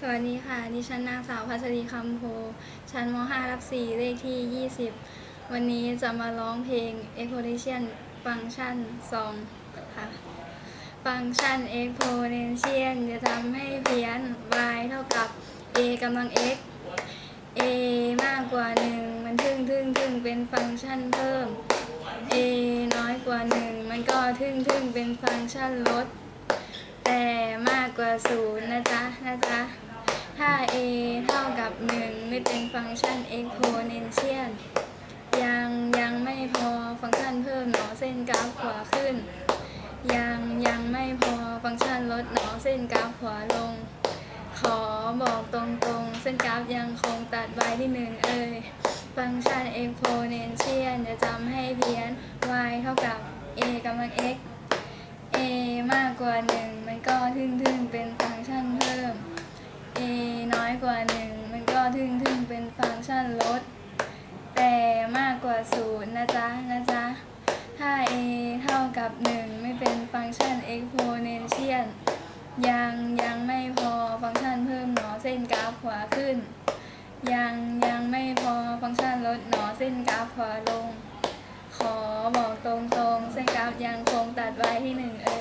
สวัสดีค่ะ ดิฉันนางสาวพัชรีคำโพ ชั้นม .5 รับ 4 เลขที่ 20 วันนี้จะมาร้องเพลง exponential function 2ค่ะ function exponential จะทำให้เพี้ยน y เท่ากับ a กำลัง x a มากกว่า 1 มันทึ่งทึ่งทึ่งเป็นฟังก์ชันเพิ่ม a น้อยกว่า 1 มันก็ทึ่งทึ่งเป็นฟังก์ชันลด แต่มากกว่าศูนย์นะจ๊ะนะจ๊ะถ้า a เท่ากับ 1 ไม่เป็นฟังก์ชัน exponential ยังยังไม่พอฟังก์ชันเพิ่มหนอเส้นกราฟขวาขึ้น ยังยังไม่พอฟังก์ชันลดหนอเส้นกราฟขวาลง ขอบอกตรงๆ เส้นกราฟยังคงตัดไว้ที่หนึ่งเอ่ยฟังก์ชัน exponential จะจำให้เพี้ยน y เท่ากับ a กำลัง x a มากกว่า 1 ก็ทึ่งทึ่งๆเป็นฟังก์ชันเพิ่ม a น้อยกว่า 1 มันก็ทึ่งทึ่งๆเป็นฟังก์ชันลด แต่มากกว่า0นะจ๊ะนะจ๊ะ ถ้า a เท่ากับ 1 ไม่เป็นฟังก์ชัน exponential ยังยังไม่พอฟังก์ชันเพิ่มหนอเส้นกราฟขวาขึ้น ยังยังไม่พอฟังก์ชันลดหนอเส้นกราฟขวาลง ขอบอกตรงๆเส้นกราฟยังคงตัดไว้ที่หนึ่งเอ่